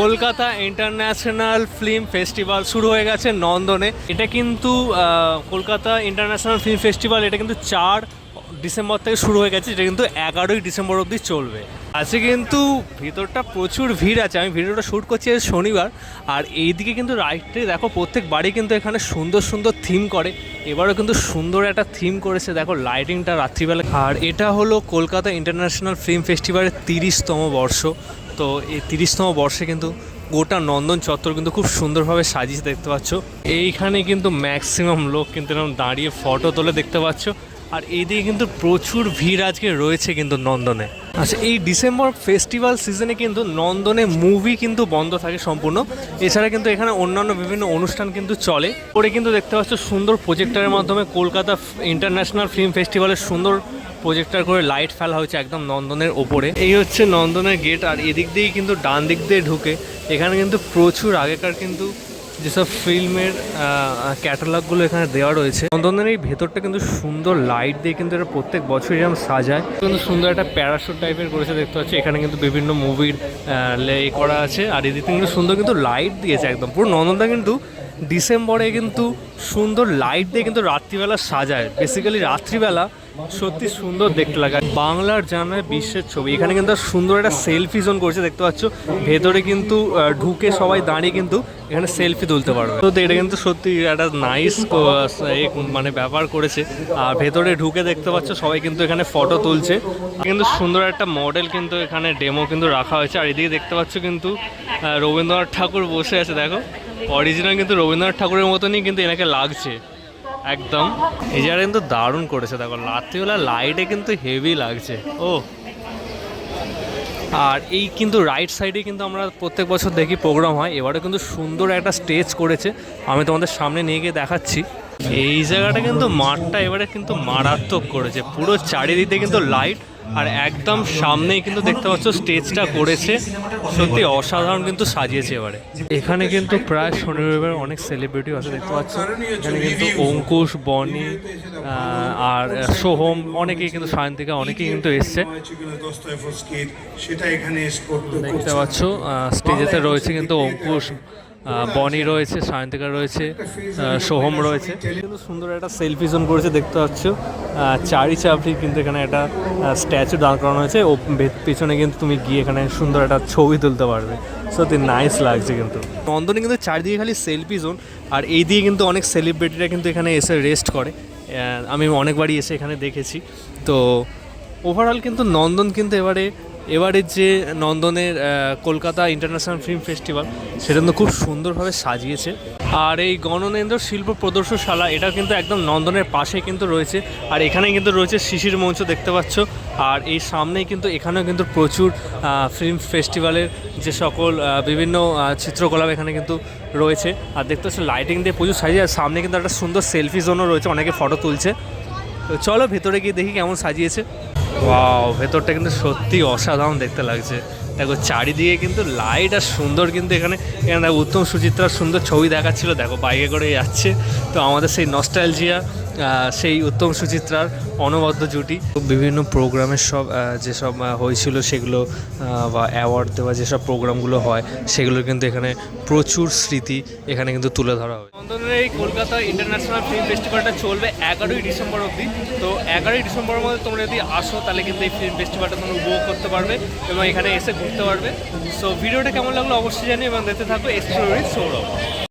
Kolkata international film festival শুরু হয়ে গেছে নন্দনে। এটা কিন্তু কলকাতা ইন্টারন্যাশনাল ফিল্ম ফেস্টিভ্যাল এটা কিন্তু চার ডিসেম্বর থেকে শুরু হয়ে গেছে এটা কিন্তু এগারোই ডিসেম্বর অবধি চলবে। আজকে কিন্তু ভিতরটা প্রচুর ভিড় আছে, আমি ভিডিওটা শ্যুট করছি শনিবার, আর এইদিকে কিন্তু রাইটে দেখো প্রত্যেক বাড়ি কিন্তু এখানে সুন্দর সুন্দর থিম করে, এবারও কিন্তু সুন্দর একটা থিম করেছে, দেখো লাইটিংটা রাত্রিবেলা। আর এটা হলো কলকাতা ইন্টারন্যাশনাল ফিল্ম ফেস্টিভ্যালের তিরিশতম বর্ষ। তো এই তিরিশতম বর্ষে কিন্তু গোটা নন্দন চত্বর কিন্তু খুব সুন্দরভাবে সাজিয়ে দেখতে পাচ্ছ। এইখানে কিন্তু ম্যাক্সিমাম লোক কিন্তু এরকম দাঁড়িয়ে ফটো তোলে দেখতে পাচ্ছ। আর এইদিকে কিন্তু প্রচুর ভিড় আজকে রয়েছে কিন্তু নন্দনে। আচ্ছা এই ডিসেম্বর ফেস্টিভ্যাল সিজনে কিন্তু নন্দনে মুভি কিন্তু বন্ধ থাকে সম্পূর্ণ। এছাড়া কিন্তু এখানে অন্যান্য বিভিন্ন অনুষ্ঠান কিন্তু চলে। পরে কিন্তু দেখতে পাচ্ছ সুন্দর প্রজেক্টরের মাধ্যমে কলকাতা ইন্টারন্যাশনাল ফিল্ম ফেস্টিভ্যালের সুন্দর প্রজেক্টর করে লাইট ফেলা হয়েছে একদম নন্দনের ওপরে। এই হচ্ছে নন্দনের গেট আর এদিক দিয়েই কিন্তু ডান দিক দিয়ে ঢুকে। এখানে কিন্তু প্রচুর আগেকার কিন্তু যেসব ফিল্মের ক্যাটালগুলো এখানে দেওয়া রয়েছে। নন্দনের এই ভেতরটা কিন্তু সুন্দর লাইট দিয়ে কিন্তু এটা প্রত্যেক বছর এরকম সাজায়। কিন্তু সুন্দর একটা প্যারাশুট টাইপের করেছে দেখতে পাচ্ছি। এখানে কিন্তু বিভিন্ন মুভির লে করা আছে। আর এদিকে কিন্তু সুন্দর কিন্তু লাইট দিয়েছে একদম। পুরো নন্দনটা কিন্তু ডিসেম্বরে কিন্তু সুন্দর লাইট দিয়ে কিন্তু রাত্রিবেলা সাজায়। বেসিক্যালি রাত্রিবেলা সত্যি সুন্দর দেখতে লাগে। বাংলার জানায় বিশ্বের ছবি। এখানে কিন্তু সুন্দর একটা সেলফি জোন করছে, দেখতে পাচ্ছ? ভেতরে কিন্তু ঢুকে সবাই দাঁড়িয়ে কিন্তু এখানে সেলফি তুলতে পারবে। তো এটা কিন্তু সত্যি একটা নাইস মানে ব্যাপার করেছে। আর ভেতরে ঢুকে দেখতে পাচ্ছ, সবাই কিন্তু এখানে ফটো তুলছে। কিন্তু সুন্দর একটা মডেল কিন্তু এখানে ডেমো কিন্তু রাখা হয়েছে। আর এদিকে দেখতে পাচ্ছ কিন্তু রবীন্দ্রনাথ ঠাকুর বসে আছে, দেখো। অরিজিনাল কিন্তু রবীন্দ্রনাথ ঠাকুরের মতনই কিন্তু এনাকে লাগছে। একদম। এই জায়গাটা কিন্তু দারুণ করেছে, দেখো, রাত্রিবেলা লাইটে কিন্তু হেভি লাগছে। ও। আর এই কিন্তু রাইট সাইডে কিন্তু আমরা প্রত্যেক বছর দেখি প্রোগ্রাম হয়। এবারে কিন্তু সুন্দর একটা স্টেজ করেছে। আমি তোমাদের সামনে নিয়ে গিয়ে দেখাচ্ছি। এই জায়গাটা কিন্তু মাঠটা এবারে কিন্তু মারাত্মক করেছে। পুরো চারিদিকে কিন্তু লাইট আর একদম সামনেই কিন্তু দেখতে পাচ্ছ স্টেজটা করেছে। সত্যি অসাধারণ কিন্তু সাজিয়েছে এবারে। এখানে কিন্তু প্রায় শনি রবিবার অনেক সেলিব্রিটি আছে, দেখতে পাচ্ছ। এখানে কিন্তু অঙ্কুশ, বনি আর সোহম, অনেকেই কিন্তু সায়ন্তিকা, অনেকেই কিন্তু এসছে। দেখতে পাচ্ছ স্টেজেতে রয়েছে কিন্তু অঙ্কুশ। বনি রয়েছে সায়ন্তিকা রয়েছে সোহম রয়েছে। কিন্তু সুন্দর একটা সেলফি জোন করেছে দেখতে পাচ্ছ। চারি চাপড়ি কিন্তু এখানে একটা স্ট্যাচু দাঁড় করানো হয়েছে। ও পেছনে কিন্তু তুমি গিয়ে এখানে সুন্দর একটা ছবি তুলতে পারবে। সত্যি নাইস লাগছে কিন্তু। নন্দনে কিন্তু চারিদিকে খালি সেলফি জোন আর এই দিয়ে কিন্তু অনেক সেলিব্রিটিরা কিন্তু এখানে এসে রেস্ট করে। আমি অনেকবারই এসে এখানে দেখেছি। তো ওভারঅল কিন্তু নন্দন কিন্তু এবারে এবারের যে নন্দনের কলকাতা ইন্টারন্যাশনাল ফিল্ম ফেস্টিভ্যাল সেটা কিন্তু খুব সুন্দরভাবে সাজিয়েছে। আর এই গণনেন্দ্র শিল্প প্রদর্শনশালা এটা কিন্তু একদম নন্দনের পাশে কিন্তু রয়েছে। আর এখানে কিন্তু রয়েছে শিশির মঞ্চ দেখতে পাচ্ছ। আর এই সামনেই কিন্তু এখানেও কিন্তু প্রচুর ফিল্ম ফেস্টিভ্যালের যে সকল বিভিন্ন আহ, চিত্রকলা এখানে কিন্তু রয়েছে। আর দেখতে পাচ্ছ লাইটিং দিয়ে প্রচুর সাজিয়ে আর সামনে কিন্তু একটা সুন্দর সেলফি জোনও রয়েছে অনেকে ফটো তুলছে। তো চলো ভেতরে গিয়ে দেখি কেমন সাজিয়েছে। ভেতরটা কিন্তু সত্যি অসাধারণ দেখতে লাগছে। দেখো, চারিদিকে কিন্তু লাইট আর সুন্দর কিন্তু এখানে। এখানে দেখো, উত্তম সুচিত্রার সুন্দর ছবি দেখাচ্ছিল। দেখো, বাইকে করে যাচ্ছে। তো আমাদের সেই নস্টালজিয়া সেই উত্তম সুচিত্রার অনবদ্য জুটি। বিভিন্ন প্রোগ্রামের সব যেসব হয়েছিল সেগুলো বা অ্যাওয়ার্ড দেওয়া যেসব প্রোগ্রামগুলো হয়, সেগুলো কিন্তু এখানে প্রচুর স্মৃতি এখানে কিন্তু তুলে ধরা হয়। নন্দনের এই কলকাতা ইন্টারন্যাশনাল ফিল্ম ফেস্টিভ্যালটা চলবে এগারোই ডিসেম্বর অবধি। তো এগারোই ডিসেম্বরের মধ্যে তোমরা যদি আসো, তাহলে কিন্তু এই ফিল্ম ফেস্টিভ্যালটা তোমরা উপভোগ করতে পারবে। এবং এখানে এসে ঘুরতে পারবে। সো ভিডিওটা কেমন লাগল অবশ্যই জানি এবং দেখতে থাকো এক্সপ্লোরিং সৌরভ